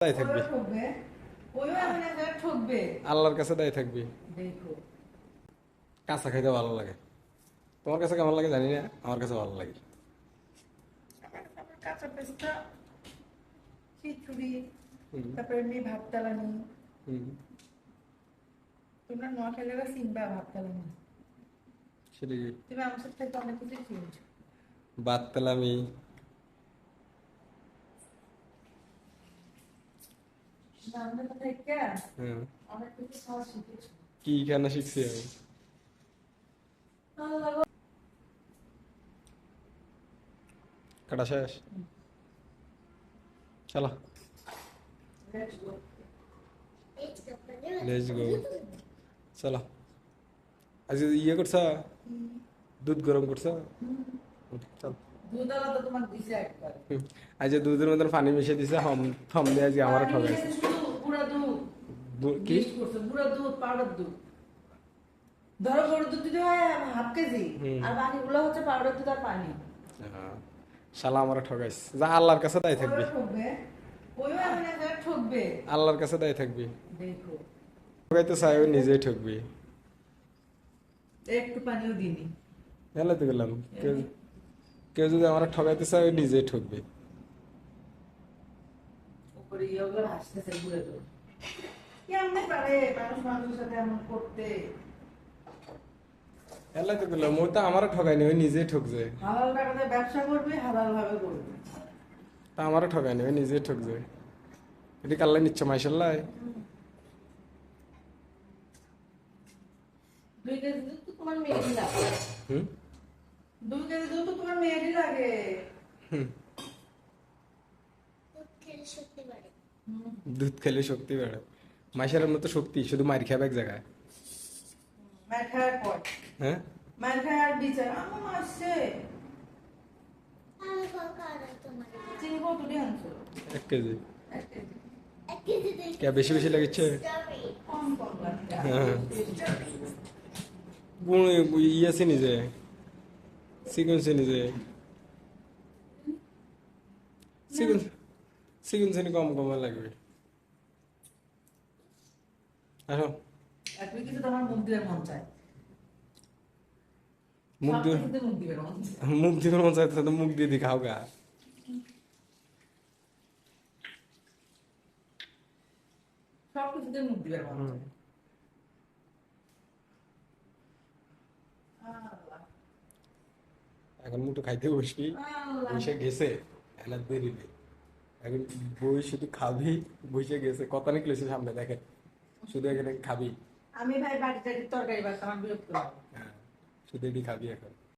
দায় থাকবি। আল্লাহর কাছে দায় থাকবি। দেখো। কাঁচা খাইতে ভালো লাগে। তোমার কাছে কেমন লাগে জানি না আমার কাছে ভালো লাগে। কাঁচা পেস্তা খিচুড়ি তারপরে এমনি ভাত তালানি তোমরা নোয়াখালীরা চিনবা ভাত তালানি সেটাই তুমি আমার সাথে অনেক কিছু চিনছো বাদ পেলামি আমাদের থেকে হ্যাঁ অনেক কিছু খাওয়া শিখেছো কি কেন শিখছি আমি আল্লাহ গো। কাটা শেষ চলো Let's go. লেটস গো চলো আজ ইয়ে করছ দুধ গরম করছ চল দুধ আলাদা তোমার দিছে একবার হুম। আজ দুধের মধ্যে পানি মিশিয়ে দিছে হম থম দিয়ে আজকে আমারও ঠকাইছে শুধু গুঁড়া দুধ দু- কি? করছে গুঁড়া দুধ পাউডার দুধ। ধরো গরুর দুধ দিতে হয় হাফ কেজি আর বাকিগুলো হচ্ছে পাউডার দুধ আর পানি। শালা আমারও ঠকাইছে যা আল্লাহর কাছে দায় থাকবি। আল্লাহর কাছে দায় থাকবি। দেখো। ঠকাইতে চাই ওই নিজেই ঠকবি। একটু পানিও দিনি হেলে তো গেলাম। কেউ যদি আমার ঠকাইতে চায় ওই নিজেই ঠকবে। উপরে ঘুরে তো কেমনে পারে মানুষ মানুষের সাথে এমন করতে হেলে তো গেলাম ওই তো আমারও ঠকায়নি ওই নিজেই ঠকছে হালাল টাকাতে ব্যবসা করবে হালাল ভাবে করবে। তা আমারও ঠকায়নি ওই নিজেই ঠকছে এটি কাল্লাই নিচ্ছ মাইশাল্লাই দুই কেজি দুধ তো তোমার মেয়েরই লাগে। হুম? দুই কেজি দুধ তো তোমার মেয়েরই লাগে। হুম। খেলে শক্তি বাড়ে দুধ খেলে শক্তি বাড়ে মাইশারের মতো শক্তি শুধু মার খাবে এক জায়গায়। মার খাওয়ার পর? হ্যাঁ? মার খাওয়ার বিচার আমি আনছো? এক কেজি। এক কেজি। এক কেজি কে বেশি বেশি লাগছে। হ্যাঁ। ইয়ে চিকন চিনি যে চিকন চিকন চিনি কম কম লাগবে। আসো তোমার মুখ দিয়ে মন চায়। মুখ দিয়ে মুখ মন চায়। দিয়ে তো মুখ দিয়ে দি খাও গা মুখ দিবে মন চায়। এখন মুঠো খাইতে বসবি। আল্লাহ। বসে গেছে এলা দেরি নেই এখন বই শুধু খাবি বসে গেছে। কত নিকলেছে সামনে দেখে শুধু এখানে খাবি। আমি ভাই বাড়িতে তরকারি ভাত আমার বিরক্ত হ্যাঁ শুধু এটি খাবি এখন।